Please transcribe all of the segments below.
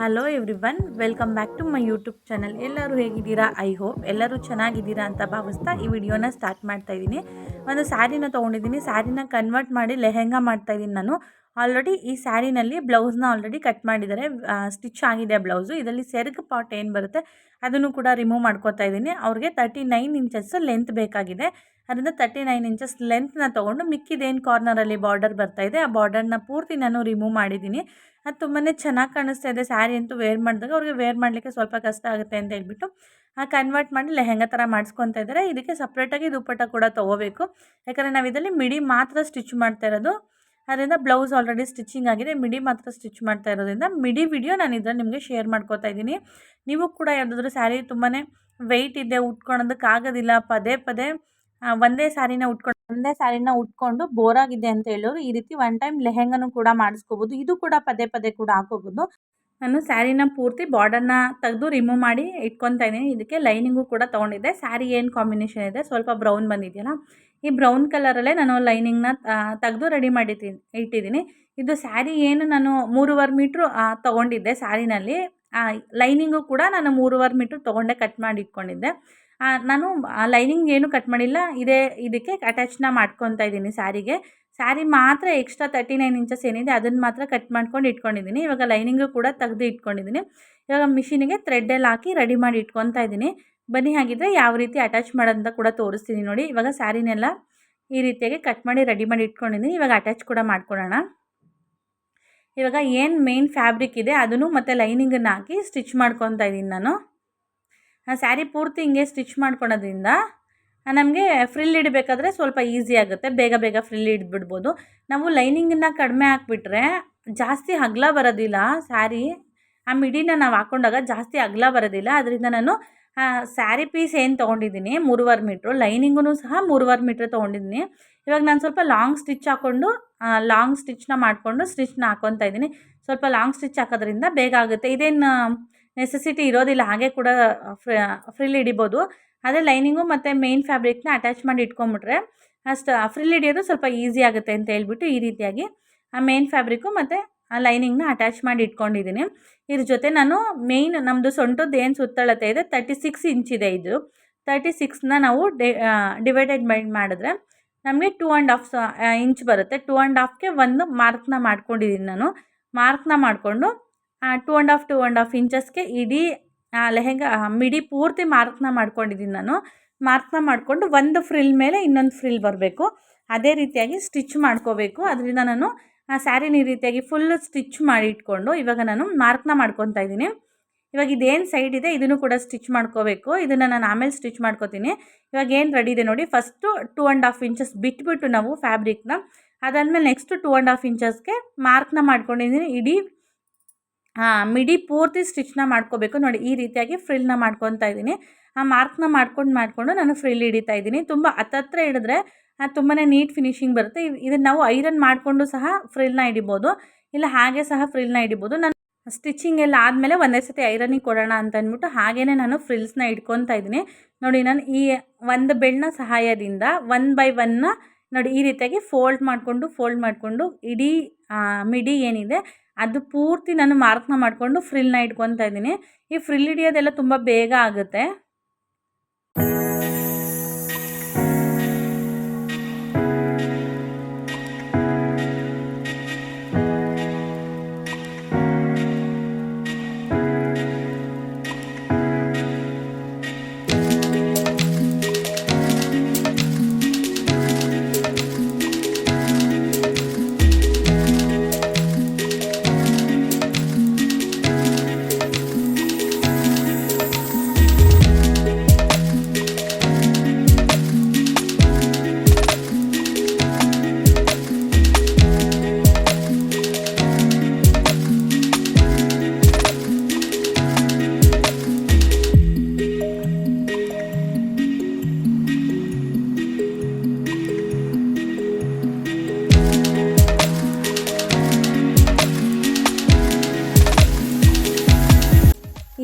Hello everyone welcome back to my YouTube channel ಎಲ್ಲರೂ ಹೇಗಿದ್ದೀರಾ? I hope ಎಲ್ಲರೂ ಚೆನ್ನಾಗಿದ್ದೀರಾ ಅಂತ ಭಾವಿಸ್ತಾ ಈ ವಿಡಿಯೋನ ಸ್ಟಾರ್ಟ್ ಮಾಡ್ತಾ ಇದ್ದೀನಿ. ಒಂದು ಸ್ಯಾರಿನ ತೊಗೊಂಡಿದ್ದೀನಿ. ಸ್ಯಾರಿನ ಕನ್ವರ್ಟ್ ಮಾಡಿ ಲೆಹೆಂಗಾ ಮಾಡ್ತಾ ಇದ್ದೀನಿ ನಾನು. ಆಲ್ರೆಡಿ ಈ ಸ್ಯಾರಿನಲ್ಲಿ ಬ್ಲೌಸ್ನ ಆಲ್ರೆಡಿ ಕಟ್ ಮಾಡಿದ್ದಾರೆ. ಸ್ಟಿಚ್ ಆಗಿದೆ ಬ್ಲೌಸು. ಇದರಲ್ಲಿ ಸೆರಗು ಪಾಟ್ ಏನು ಬರುತ್ತೆ ಅದನ್ನು ಕೂಡ ರಿಮೂವ್ ಮಾಡ್ಕೋತಾ ಇದ್ದೀನಿ. ಅವ್ರಿಗೆ ತರ್ಟಿ ನೈನ್ ಇಂಚಸ್ ಲೆಂತ್ ಬೇಕಾಗಿದೆ. ಅದರಿಂದ ತರ್ಟಿ ನೈನ್ ಇಂಚಸ್ ಲೆಂತ್ನ ತೊಗೊಂಡು ಮಿಕ್ಕಿದೇನು ಕಾರ್ನರಲ್ಲಿ ಬಾರ್ಡರ್ ಬರ್ತಾ ಇದೆ. ಆ ಬಾರ್ಡರ್ನ ಪೂರ್ತಿ ನಾನು ರಿಮೂವ್ ಮಾಡಿದ್ದೀನಿ. ಅದು ತುಂಬಾ ಚೆನ್ನಾಗಿ ಕಾಣಿಸ್ತಾ ಇದೆ. ಸ್ಯಾರಿ ಅಂತೂ ವೇರ್ ಮಾಡಿದಾಗ ಅವ್ರಿಗೆ ವೇರ್ ಮಾಡಲಿಕ್ಕೆ ಸ್ವಲ್ಪ ಕಷ್ಟ ಆಗುತ್ತೆ ಅಂತ ಹೇಳ್ಬಿಟ್ಟು, ಆ ಕನ್ವರ್ಟ್ ಮಾಡಿ ಲೆಹೆಂಗ ಥರ ಮಾಡಿಸ್ಕೊತಾ ಇದ್ದಾರೆ. ಇದಕ್ಕೆ ಸಪ್ರೇಟಾಗಿ ದುಪ್ಪಟ್ಟ ಕೂಡ ತೊಗೋಬೇಕು. ಯಾಕಂದರೆ ನಾವು ಇದರಲ್ಲಿ ಮಿಡಿ ಮಾತ್ರ ಸ್ಟಿಚ್ ಮಾಡ್ತಾ ಇರೋದು. ಅದರಿಂದ ಬ್ಲೌಸ್ ಆಲ್ರೆಡಿ ಸ್ಟಿಚಿಂಗ್ ಆಗಿದೆ. ಮಿಡಿ ಮಾತ್ರ ಸ್ಟಿಚ್ ಮಾಡ್ತಾ ಇರೋದ್ರಿಂದ ಮಿಡಿ ವಿಡಿಯೋ ನಾನು ಇದನ್ನು ನಿಮಗೆ ಶೇರ್ ಮಾಡ್ಕೋತಾ ಇದ್ದೀನಿ. ನೀವು ಕೂಡ ಯಾವುದಾದ್ರೂ ಸ್ಯಾರಿ ತುಂಬಾ ವೆಯ್ಟ್ ಇದೆ ಉಟ್ಕೊಳೋದಕ್ಕಾಗೋದಿಲ್ಲ ಪದೇ ಪದೇ ಒಂದೇ ಸ್ಯಾರಿನ ಉಟ್ಕೊಂಡು ಒಂದೇ ಸ್ಯಾರಿನ ಉಟ್ಕೊಂಡು ಬೋರಾಗಿದೆ ಅಂತ ಹೇಳೋರು ಈ ರೀತಿ ಒನ್ ಟೈಮ್ ಲೆಹೆಂಗನು ಕೂಡ ಮಾಡಿಸ್ಕೋಬೋದು. ಇದು ಕೂಡ ಪದೇ ಪದೇ ಕೂಡ ಹಾಕೋಬೋದು. ನಾನು ಸ್ಯಾರಿನ ಪೂರ್ತಿ ಬಾರ್ಡರ್ನ ತೆಗೆದು ರಿಮೂವ್ ಮಾಡಿ ಇಟ್ಕೊತಾ ಇದ್ದೀನಿ. ಇದಕ್ಕೆ ಲೈನಿಂಗು ಕೂಡ ತೊಗೊಂಡಿದ್ದೆ. ಸ್ಯಾರಿ ಏನು ಕಾಂಬಿನೇಷನ್ ಇದೆ? ಸ್ವಲ್ಪ ಬ್ರೌನ್ ಬಂದಿದೆಯಲ್ಲ? ಈ ಬ್ರೌನ್ ಕಲರಲ್ಲೇ ನಾನು ಲೈನಿಂಗ್ನ ತೆಗೆದು ರೆಡಿ ಮಾಡಿದ್ದೀನಿ ಇಟ್ಟಿದ್ದೀನಿ. ಇದು ಸ್ಯಾರಿ ಏನು ನಾನು ಮೂರುವರೆ ಮೀಟ್ರು ತೊಗೊಂಡಿದ್ದೆ ಸ್ಯಾರಿನಲ್ಲಿ. ಲೈನಿಂಗು ಕೂಡ ನಾನು ಮೂರುವರೆ ಮೀಟ್ರ್ ತೊಗೊಂಡೆ ಕಟ್ ಮಾಡಿ ಇಟ್ಕೊಂಡಿದ್ದೆ. ನಾನು ಲೈನಿಂಗ್ ಏನು ಕಟ್ ಮಾಡಿಲ್ಲ. ಇದೇ, ಇದಕ್ಕೆ ಅಟ್ಯಾಚ್ನ ಮಾಡ್ಕೊತಾ ಇದ್ದೀನಿ ಸ್ಯಾರಿಗೆ. ಸ್ಯಾರಿ ಮಾತ್ರ ಎಕ್ಸ್ಟ್ರಾ ತರ್ಟಿ ನೈನ್ ಇಂಚಸ್ ಏನಿದೆ ಅದನ್ನು ಮಾತ್ರ ಕಟ್ ಮಾಡ್ಕೊಂಡು ಇಟ್ಕೊಂಡಿದ್ದೀನಿ. ಇವಾಗ ಲೈನಿಂಗು ಕೂಡ ತೆಗೆದು ಇಟ್ಕೊಂಡಿದ್ದೀನಿ. ಇವಾಗ ಮಿಷಿನಿಗೆ ಥ್ರೆಡ್ಡಲ್ಲಿ ಹಾಕಿ ರೆಡಿ ಮಾಡಿ ಇಟ್ಕೊತಾ ಇದ್ದೀನಿ. ಬನ್ನಿ ಹಾಗಿದ್ರೆ ಯಾವ ರೀತಿ ಅಟ್ಯಾಚ್ ಮಾಡೋದಂತ ಕೂಡ ತೋರಿಸ್ತೀನಿ ನೋಡಿ. ಇವಾಗ ಸ್ಯಾರಿನೆಲ್ಲ ಈ ರೀತಿಯಾಗಿ ಕಟ್ ಮಾಡಿ ರೆಡಿ ಮಾಡಿ ಇಟ್ಕೊಂಡಿದ್ದೀನಿ. ಇವಾಗ ಅಟ್ಯಾಚ್ ಕೂಡ ಮಾಡ್ಕೊಳ್ಳೋಣ. ಇವಾಗ ಏನು ಮೇನ್ ಫ್ಯಾಬ್ರಿಕ್ ಇದೆ ಅದನ್ನು ಮತ್ತು ಲೈನಿಂಗನ್ನು ಹಾಕಿ ಸ್ಟಿಚ್ ಮಾಡ್ಕೊತಾ ಇದ್ದೀನಿ ನಾನು. ಸ್ಯಾರಿ ಪೂರ್ತಿ ಹಿಂಗೆ ಸ್ಟಿಚ್ ಮಾಡ್ಕೊಳೋದ್ರಿಂದ ನಮಗೆ ಫ್ರಿಲ್ ಇಡಬೇಕಾದ್ರೆ ಸ್ವಲ್ಪ ಈಸಿ ಆಗುತ್ತೆ. ಬೇಗ ಬೇಗ ಫ್ರಿಲ್ ಇಡ್ಬಿಡ್ಬೋದು. ನಾವು ಲೈನಿಂಗನ್ನು ಕಡಿಮೆ ಹಾಕ್ಬಿಟ್ರೆ ಜಾಸ್ತಿ ಅಗಲ ಬರೋದಿಲ್ಲ ಸ್ಯಾರಿ. ಆ ಮಿಡಿನ ನಾವು ಹಾಕ್ಕೊಂಡಾಗ ಜಾಸ್ತಿ ಅಗಲ ಬರೋದಿಲ್ಲ. ಅದರಿಂದ ನಾನು ಸ್ಯಾರಿ ಪೀಸ್ ಏನು ತೊಗೊಂಡಿದ್ದೀನಿ, ಮೂರುವರೆ ಮೀಟ್ರು. ಲೈನಿಂಗೂ ಸಹ ಮೂರುವರೆ ಮೀಟ್ರ್ ತೊಗೊಂಡಿದ್ದೀನಿ. ಇವಾಗ ನಾನು ಸ್ವಲ್ಪ ಲಾಂಗ್ ಸ್ಟಿಚ್ ಹಾಕ್ಕೊಂಡು ಲಾಂಗ್ ಸ್ಟಿಚ್ನ ಮಾಡಿಕೊಂಡು ಸ್ಟಿಚ್ನ ಹಾಕ್ಕೊತಾ ಇದ್ದೀನಿ. ಸ್ವಲ್ಪ ಲಾಂಗ್ ಸ್ಟಿಚ್ ಹಾಕೋದ್ರಿಂದ ಬೇಗ ಆಗುತ್ತೆ. ಇದೇನು ನೆಸೆಸಿಟಿ ಇರೋದಿಲ್ಲ, ಹಾಗೆ ಕೂಡ ಫ್ರಿಲ್ ಹಿಡಿಬೋದು. ಅದೇ ಲೈನಿಂಗು ಮತ್ತು ಮೇನ್ ಫ್ಯಾಬ್ರಿಕ್ನ ಅಟ್ಯಾಚ್ ಮಾಡಿ ಇಟ್ಕೊಂಬಿಟ್ರೆ ಅಷ್ಟು ಫ್ರಿಲ್ ಹಿಡಿಯೋದು ಸ್ವಲ್ಪ ಈಸಿ ಆಗುತ್ತೆ ಅಂತ ಹೇಳ್ಬಿಟ್ಟು ಈ ರೀತಿಯಾಗಿ, ಆ, ಮೇನ್ ಫ್ಯಾಬ್ರಿಕ್ಕು ಮತ್ತು ಲೈನಿಂಗ್ನ ಅಟ್ಯಾಚ್ ಮಾಡಿ ಇಟ್ಕೊಂಡಿದ್ದೀನಿ. ಇದ್ರ ಜೊತೆ ನಾನು ಮೇಯ್ನ್ ನಮ್ಮದು ಸೊಂಟದ್ದು ಏನು ಸುತ್ತಳತೆ ಇದೆ ತರ್ಟಿ ಸಿಕ್ಸ್ ಇದೆ ಇದು. ತರ್ಟಿ ಸಿಕ್ಸ್ನ ನಾವು ಡಿವೈಡೆಡ್ ಮಾಡಿದ್ರೆ ನಮಗೆ ಟೂ ಆ್ಯಂಡ್ ಹಾಫ್ ಇಂಚ್ ಬರುತ್ತೆ. ಟೂ ಆ್ಯಂಡ್ ಹಾಫ್ಗೆ ಒಂದು ಮಾರ್ಕ್ನ ಮಾಡ್ಕೊಂಡಿದ್ದೀನಿ ನಾನು. ಮಾರ್ಕ್ನ ಮಾಡಿಕೊಂಡು two and half two and half ಇಂಚಸ್ಗೆ ಇಡೀ ಲೆಹೆಂಗಾ ಮಿಡಿ ಪೂರ್ತಿ ಮಾರ್ಕ್ನ ಮಾಡ್ಕೊಂಡಿದ್ದೀನಿ ನಾನು. ಮಾರ್ಕ್ನ ಮಾಡಿಕೊಂಡು ಒಂದು ಫ್ರಿಲ್ ಮೇಲೆ ಇನ್ನೊಂದು ಫ್ರಿಲ್ ಬರಬೇಕು. ಅದೇ ರೀತಿಯಾಗಿ ಸ್ಟಿಚ್ ಮಾಡ್ಕೋಬೇಕು. ಅದರಿಂದ ನಾನು ಆ ಸ್ಯಾರಿನ ಈ ರೀತಿಯಾಗಿ ಫುಲ್ ಸ್ಟಿಚ್ ಮಾಡಿ ಇಟ್ಕೊಂಡು ಇವಾಗ ನಾನು ಮಾರ್ಕ್ನ ಮಾಡ್ಕೊತಾ ಇದ್ದೀನಿ. ಇವಾಗ ಇದೇನು ಸೈಡ್ ಇದೆ, ಇದನ್ನು ಕೂಡ ಸ್ಟಿಚ್ ಮಾಡ್ಕೋಬೇಕು. ಇದನ್ನು ನಾನು ಆಮೇಲೆ ಸ್ಟಿಚ್ ಮಾಡ್ಕೋತೀನಿ. ಇವಾಗ ಏನು ರೆಡಿ ಇದೆ ನೋಡಿ first two and half inches ಬಿಟ್ಬಿಟ್ಟು ನಾವು ಫ್ಯಾಬ್ರಿಕ್ನ ಅದಾದಮೇಲೆ ನೆಕ್ಸ್ಟು ಟೂ ಆ್ಯಂಡ್ ಹಾಫ್ ಇಂಚಸ್ಗೆ ಮಾರ್ಕ್ನ ಮಾಡ್ಕೊಂಡಿದ್ದೀನಿ. ಇಡೀ ಹಾಂ, ಮಿಡಿ ಪೂರ್ತಿ ಸ್ಟಿಚ್ನ ಮಾಡ್ಕೋಬೇಕು. ನೋಡಿ, ಈ ರೀತಿಯಾಗಿ ಫ್ರಿಲ್ನ ಮಾಡ್ಕೊತಾ ಇದ್ದೀನಿ. ಆ ಮಾರ್ಕ್ನ ಮಾಡ್ಕೊಂಡು ಮಾಡಿಕೊಂಡು ನಾನು ಫ್ರಿಲ್ ಹಿಡಿತಾ ಇದ್ದೀನಿ. ತುಂಬ ಹತ್ತತ್ರ ಹಿಡಿದ್ರೆ ತುಂಬಾ ನೀಟ್ ಫಿನಿಶಿಂಗ್ ಬರುತ್ತೆ. ಇದನ್ನು ನಾವು ಐರನ್ ಮಾಡಿಕೊಂಡು ಸಹ ಫ್ರಿಲ್ನ ಹಿಡಿಬೋದು. ಇಲ್ಲ, ಹಾಗೆ ಸಹ ಫ್ರಿಲ್ನ ಹಿಡಿಬೋದು. ನಾನು ಸ್ಟಿಚಿಂಗ್ ಎಲ್ಲ ಆದಮೇಲೆ ಒಂದೇ ಸತಿ ಐರನಿಗೆ ಕೊಡೋಣ ಅಂತ ಅಂದ್ಬಿಟ್ಟು ಹಾಗೇ ನಾನು ಫ್ರಿಲ್ಸ್ನ ಇಟ್ಕೊತಾ ಇದ್ದೀನಿ. ನೋಡಿ, ನಾನು ಈ ಒಂದು ಬೆಳ್ಳನ ಸಹಾಯದಿಂದ ಒನ್ ಬೈ ಒನ್ನ ನೋಡಿ ಈ ರೀತಿಯಾಗಿ ಫೋಲ್ಡ್ ಮಾಡಿಕೊಂಡು ಫೋಲ್ಡ್ ಮಾಡಿಕೊಂಡು ಇಡೀ ಮಿಡಿ ಏನಿದೆ ಅದು ಪೂರ್ತಿ ನಾನು ಮಾರ್ಕ್ನ ಮಾಡಿಕೊಂಡು ಫ್ರಿಲ್ನ ಇಟ್ಕೊತಾ ಇದ್ದೀನಿ. ಈ ಫ್ರಿಲ್ ಹಿಡಿಯೋದೆಲ್ಲ ತುಂಬ ಬೇಗ ಆಗುತ್ತೆ.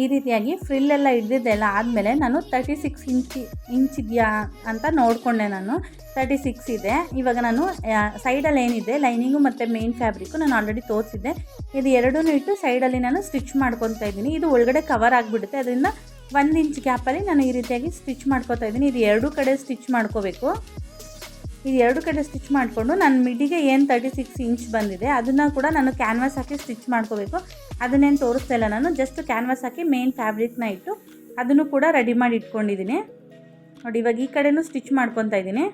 ಈ ರೀತಿಯಾಗಿ ಫ್ರಿಲ್ಲೆಲ್ಲ ಹಿಡ್ದಿದ್ದೆಲ್ಲ ಆದಮೇಲೆ ನಾನು ತರ್ಟಿ ಸಿಕ್ಸ್ ಇಂಚಿ ಇಂಚ್ ಇದೆಯಾ ಅಂತ ನೋಡಿಕೊಂಡೆ ನಾನು. ತರ್ಟಿ ಸಿಕ್ಸ್ ಇದೆ. ಇವಾಗ ನಾನು ಸೈಡಲ್ಲಿ ಏನಿದೆ ಲೈನಿಂಗು ಮತ್ತು ಮೇನ್ ಫ್ಯಾಬ್ರಿಕ್ಕು ನಾನು ಆಲ್ರೆಡಿ ತೋರಿಸಿದ್ದೆ. ಇದು ಎರಡೂ ಇಟ್ಟು ಸೈಡಲ್ಲಿ ನಾನು ಸ್ಟಿಚ್ ಮಾಡ್ಕೊತಾ ಇದ್ದೀನಿ. ಇದು ಒಳಗಡೆ ಕವರ್ ಆಗಿಬಿಡುತ್ತೆ. ಅದರಿಂದ ಒಂದು ಇಂಚ್ ಗ್ಯಾಪಲ್ಲಿ ನಾನು ಈ ರೀತಿಯಾಗಿ ಸ್ಟಿಚ್ ಮಾಡ್ಕೋತಾ ಇದ್ದೀನಿ. ಇದು ಎರಡೂ ಕಡೆ ಸ್ಟಿಚ್ ಮಾಡ್ಕೋಬೇಕು. ಇದು ಎರಡು ಕಡೆ ಸ್ಟಿಚ್ ಮಾಡಿಕೊಂಡು ನನ್ನ ಮಿಡಿಗೆ ಏನು ತರ್ಟಿ ಸಿಕ್ಸ್ ಇಂಚ್ ಬಂದಿದೆ, ಅದನ್ನು ಕೂಡ ನಾನು ಕ್ಯಾನ್ವಾಸ್ ಹಾಕಿ ಸ್ಟಿಚ್ ಮಾಡ್ಕೋಬೇಕು. ಅದನ್ನೇನು ತೋರಿಸ್ತಾ ಇಲ್ಲ ನಾನು ಜಸ್ಟ್ ಕ್ಯಾನ್ವಾಸ್ ಹಾಕಿ ಮೇನ್ ಫ್ಯಾಬ್ರಿಕ್ನ ಇಟ್ಟು ಅದನ್ನು ಕೂಡ ರೆಡಿ ಮಾಡಿ ಇಟ್ಕೊಂಡಿದ್ದೀನಿ. ನೋಡಿ, ಇವಾಗ ಈ ಕಡೆನೂ ಸ್ಟಿಚ್ ಮಾಡ್ಕೊತಾ ಇದ್ದೀನಿ.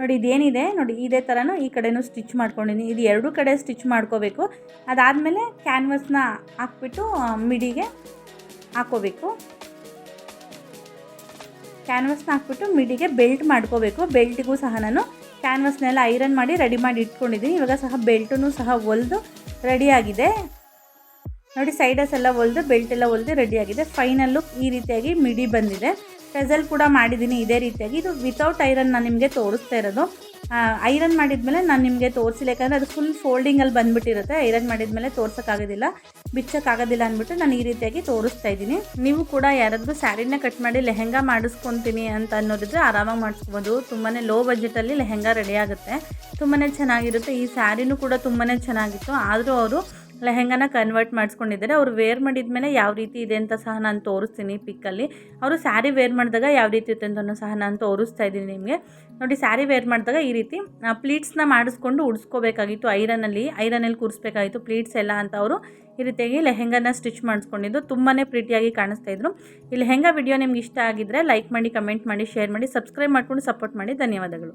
ನೋಡಿ, ಇದೇನಿದೆ, ನೋಡಿ, ಇದೇ ಥರನೂ ಈ ಕಡೆನೂ ಸ್ಟಿಚ್ ಮಾಡ್ಕೊಂಡಿದ್ದೀನಿ. ಇದು ಎರಡೂ ಕಡೆ ಸ್ಟಿಚ್ ಮಾಡ್ಕೋಬೇಕು. ಅದಾದಮೇಲೆ ಕ್ಯಾನ್ವಾಸ್ನ ಹಾಕ್ಬಿಟ್ಟು ಮಿಡಿಗೆ ಹಾಕೋಬೇಕು. ಕ್ಯಾನ್ವಾಸ್ನ ಹಾಕ್ಬಿಟ್ಟು ಮಿಡಿಗೆ ಬೆಲ್ಟ್ ಮಾಡ್ಕೋಬೇಕು. ಬೆಲ್ಟಿಗೂ ಸಹ ನಾನು ಕ್ಯಾನ್ವಸ್ನೆಲ್ಲ ಐರನ್ ಮಾಡಿ ರೆಡಿ ಮಾಡಿ ಇಟ್ಕೊಂಡಿದ್ದೀನಿ. ಇವಾಗ ಸಹ ಬೆಲ್ಟೂ ಸಹ ಹೊಲಿದು ರೆಡಿಯಾಗಿದೆ ನೋಡಿ ಸೈಡಸ್ ಎಲ್ಲ ಹೊಲಿದು ಬೆಲ್ಟ್ ಎಲ್ಲ ಹೊಲಿದು ರೆಡಿಯಾಗಿದೆ ಫೈನಲ್ ಲುಕ್ ಈ ರೀತಿಯಾಗಿ ಮಿಡಿ ಬಂದಿದೆ. ಟೆಸಲ್ ಕೂಡ ಮಾಡಿದ್ದೀನಿ ಇದೇ ರೀತಿಯಾಗಿ. ಇದು ವಿತೌಟ್ ಐರನ್ ನಾನು ನಿಮಗೆ ತೋರಿಸ್ತಾ ಇರೋದು. ಐರನ್ ಮಾಡಿದ್ಮೇಲೆ ನಾನು ನಿಮಗೆ ತೋರಿಸಿಲ್ಲ, ಯಾಕಂದರೆ ಅದು ಫುಲ್ ಫೋಲ್ಡಿಂಗಲ್ಲಿ ಬಂದುಬಿಟ್ಟಿರುತ್ತೆ. ಐರನ್ ಮಾಡಿದ್ಮೇಲೆ ತೋರ್ಸೋಕ್ಕಾಗೋದಿಲ್ಲ. ಬಿಚ್ಚೋಕ್ಕಾಗೋದಿಲ್ಲ ಅಂದ್ಬಿಟ್ಟು ನಾನು ಈ ರೀತಿಯಾಗಿ ತೋರಿಸ್ತಾ ಇದ್ದೀನಿ. ನೀವು ಕೂಡ ಯಾರಾದರೂ ಸ್ಯಾರಿನ ಕಟ್ ಮಾಡಿ ಲೆಹೆಂಗಾ ಮಾಡಿಸ್ಕೊತೀನಿ ಅಂತ ಅನ್ನೋದಿದ್ರೆ ಆರಾಮಾಗಿ ಮಾಡಿಸ್ಬೋದು ತುಂಬಾ ಲೋ ಬಜೆಟಲ್ಲಿ ಲೆಹೆಂಗಾ ರೆಡಿ ಆಗುತ್ತೆ. ತುಂಬಾ ಚೆನ್ನಾಗಿರುತ್ತೆ. ಈ ಸ್ಯಾರಿನೂ ಕೂಡ ತುಂಬಾ ಚೆನ್ನಾಗಿತ್ತು. ಆದರೂ ಅವರು ಲೆಹೆಂಗಾನ ಕನ್ವರ್ಟ್ ಮಾಡಿಸ್ಕೊಂಡಿದ್ದಾರೆ. ಅವರು ವೇರ್ ಮಾಡಿದ್ಮೇಲೆ ಯಾವ ರೀತಿ ಇದೆ ಅಂತ ಸಹ ನಾನು ತೋರಿಸ್ತೀನಿ ಪಿಕ್ಕಲ್ಲಿ ಅವರು ಸ್ಯಾರಿ ವೇರ್ ಮಾಡಿದಾಗ ಯಾವ ರೀತಿ ಇರುತ್ತೆ ಅಂತಲೂ ಸಹ ನಾನು ತೋರಿಸ್ತಾ ಇದ್ದೀನಿ ನಿಮಗೆ. ನೋಡಿ ಸ್ಯಾರಿ ವೇರ್ ಮಾಡಿದಾಗ ಈ ರೀತಿ ಪ್ಲೀಟ್ಸ್ನ ಮಾಡಿಸ್ಕೊಂಡು ಉಡ್ಸ್ಕೋಬೇಕಾಗಿತ್ತು ಐರನಲ್ಲಿ ಐರನಲ್ಲಿ ಕೂರಿಸ್ಬೇಕಾಗಿತ್ತು ಪ್ಲೀಟ್ಸ್ ಎಲ್ಲ ಅಂತ ಅವರು ಈ ರೀತಿಯಾಗಿ ಲೆಹೆಂಗಾನ ಸ್ಟಿಚ್ ಮಾಡಿಸ್ಕೊಂಡಿದ್ದು. ತುಂಬಾ ಪ್ರೀತಿಯಾಗಿ ಕಾಣಿಸ್ತಾ ಇದ್ರು. ಈ ಲೆಹೆಂಗಾ ವಿಡಿಯೋ ನಿಮ್ಗೆ ಇಷ್ಟ ಆಗಿದ್ದರೆ ಲೈಕ್ ಮಾಡಿ ಕಮೆಂಟ್ ಮಾಡಿ ಶೇರ್ ಮಾಡಿ ಸಬ್ಸ್ಕ್ರೈಬ್ ಮಾಡ್ಕೊಂಡು ಸಪೋರ್ಟ್ ಮಾಡಿ. ಧನ್ಯವಾದಗಳು.